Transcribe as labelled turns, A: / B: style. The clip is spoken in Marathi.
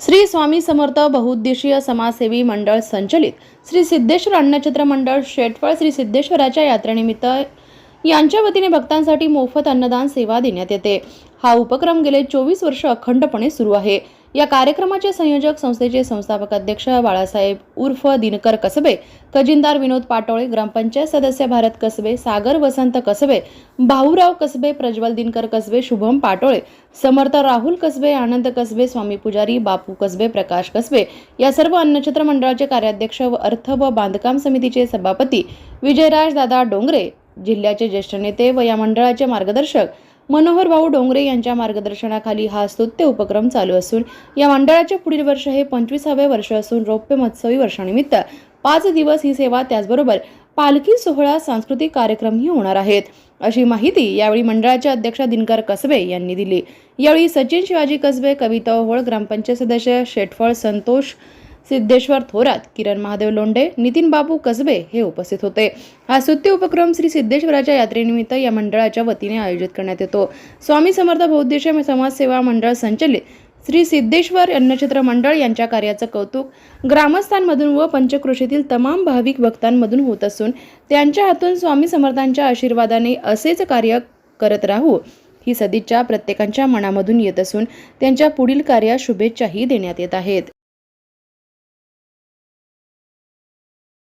A: श्री स्वामी समर्थ बहुउद्देशीय समाजसेवी मंडळ संचलित श्री सिद्धेश्वर अन्नछत्र मंडळ शेटफळ श्री सिद्धेश्वराच्या यात्रेनिमित्त यांच्या वतीने भक्तांसाठी मोफत अन्नदान सेवा देण्यात येते. हा उपक्रम गेले चोवीस वर्ष अखंडपणे सुरू आहे. या कार्यक्रमाचे संयोजक संस्थेचे संस्थापक अध्यक्ष बाळासाहेब उर्फ दिनकर कसबे खजिनदार विनोद पाटोळे ग्रामपंचायत सदस्य भारत कसबे सागर वसंत कसबे भाऊराव कसबे प्रज्वल दिनकर कसबे शुभम पाटोळे समर्थ राहुल कसबे आनंद कसबे स्वामी पुजारी बापू कसबे प्रकाश कसबे या सर्व अन्नछत्र मंडळाचे कार्याध्यक्ष व अर्थ व बांधकाम समितीचे सभापती विजयराज दादा डोंगरे जिल्ह्याचे ज्येष्ठ नेते व या मंडळाचे मार्गदर्शक मनोहर भाऊ डोंगरे यांच्या मार्गदर्शनाखाली हा स्तुत्य उपक्रम चालू असून या मंडळाचे पुढील वर्ष हे पंचवीसावे वर्ष असून रौप्य महोत्सवी वर्षानिमित्त पाच दिवस ही सेवा त्याचबरोबर पालखी सोहळा सांस्कृतिक कार्यक्रमही होणार आहेत. अशी माहिती यावेळी मंडळाच्या अध्यक्ष दिनकर कसबे यांनी दिली. यावेळी सचिन शिवाजी कसबे कविता ओहोळ ग्रामपंचायत सदस्य शेटफळ संतोष सिद्धेश्वर थोरात किरण महादेव लोंढे नितीन बाबू कसबे हे उपस्थित होते. हा स्तुत्य उपक्रम श्री सिद्धेश्वराच्या यात्रेनिमित्त या मंडळाच्या वतीने आयोजित करण्यात येतो. स्वामी समर्थ बौद्धिश समाजसेवा मंडळ संचलित श्री सिद्धेश्वर अन्नक्षेत्र मंडळ यांच्या कार्याचं कौतुक ग्रामस्थांमधून व पंचकृषीतील तमाम भाविक भक्तांमधून होत असून त्यांच्या हातून स्वामी समर्थांच्या आशीर्वादाने असेच कार्य करत राहू ही सदिच्छा प्रत्येकांच्या मनामधून येत असून त्यांच्या पुढील कार्यास शुभेच्छाही देण्यात येत आहेत.